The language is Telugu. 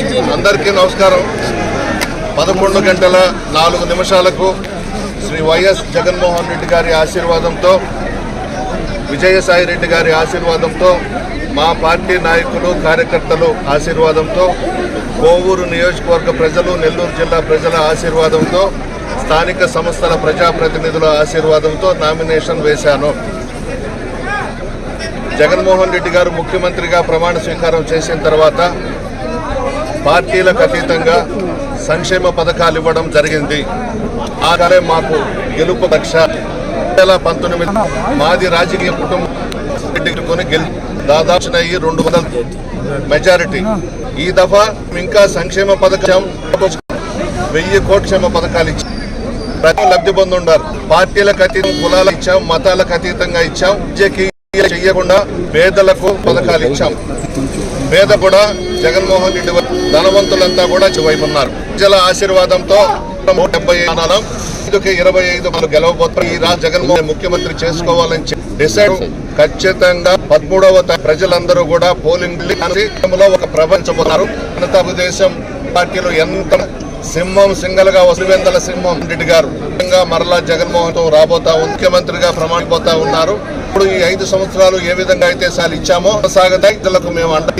అందరికీ నమస్కారం. పదకొండు గంటల నాలుగు నిమిషాలకు శ్రీ వైఎస్ జగన్మోహన్ రెడ్డి గారి ఆశీర్వాదంతో విజయసాయి రెడ్డి గారి ఆశీర్వాదంతో మా పార్టీ నాయకులు కార్యకర్తలు ఆశీర్వాదంతో కోవూరు నియోజకవర్గ ప్రజలు నెల్లూరు జిల్లా ప్రజల ఆశీర్వాదంతో స్థానిక సంస్థల ప్రజాప్రతినిధుల ఆశీర్వాదంతో నామినేషన్ వేశాను. జగన్మోహన్ రెడ్డి గారు ముఖ్యమంత్రిగా ప్రమాణ స్వీకారం చేసిన తర్వాత పార్టీలకు అతీతంగా సంక్షేమ పథకాలు ఇవ్వడం జరిగింది. ఆగానే మాకు గెలుపు లక్ష వేల పంతొమ్మిది మాది రాజకీయ కుటుంబం. కొని గెలు దాదాపు రెండు వందల మెజారిటీ ఈ దఫా ఇంకా సంక్షేమ పథకం వెయ్యి కోట్ల క్షేమ పథకాలు ఇచ్చాం. ప్రతి లబ్ధి పొందుండారు. పార్టీలకు అతీతం కులాలకు ఇచ్చాం మతాలకు అతీతంగా ఇచ్చాం. విద్యకి చెయ్యకుండా పేదలకు పథకాలు ఇచ్చాం. పేద కూడా జగన్మోహన్ రెడ్డి ధనవంతులంతా కూడా వైపు ఉన్నారు ప్రజల ఆశీర్వాదంతో డెబ్బై స్థానాలు ఐదుకి ఇరవై ఐదు మనం గెలవబోతున్నారు. ఈ రాజు జగన్మోహన్ ముఖ్యమంత్రి చేసుకోవాలని డిసైడ్ ఖచ్చితంగా పదమూడవ ప్రజలందరూ కూడా పోలింగ్లో ఒక ప్రపంచబోతున్నారు భారతదేశం పార్టీలో ఎంత సింహం సింగల్గా వసువేందల సింహం రెడ్డి గారు. మరలా జగన్మోహన్ రాబోతా ముఖ్యమంత్రిగా ప్రమాణిపోతా ఉన్నారు. ఇప్పుడు ఈ ఐదు సంవత్సరాలు ఏ విధంగా అయితే సార్ ఇచ్చామో సాగతాయి ప్రజలకు మేము అండ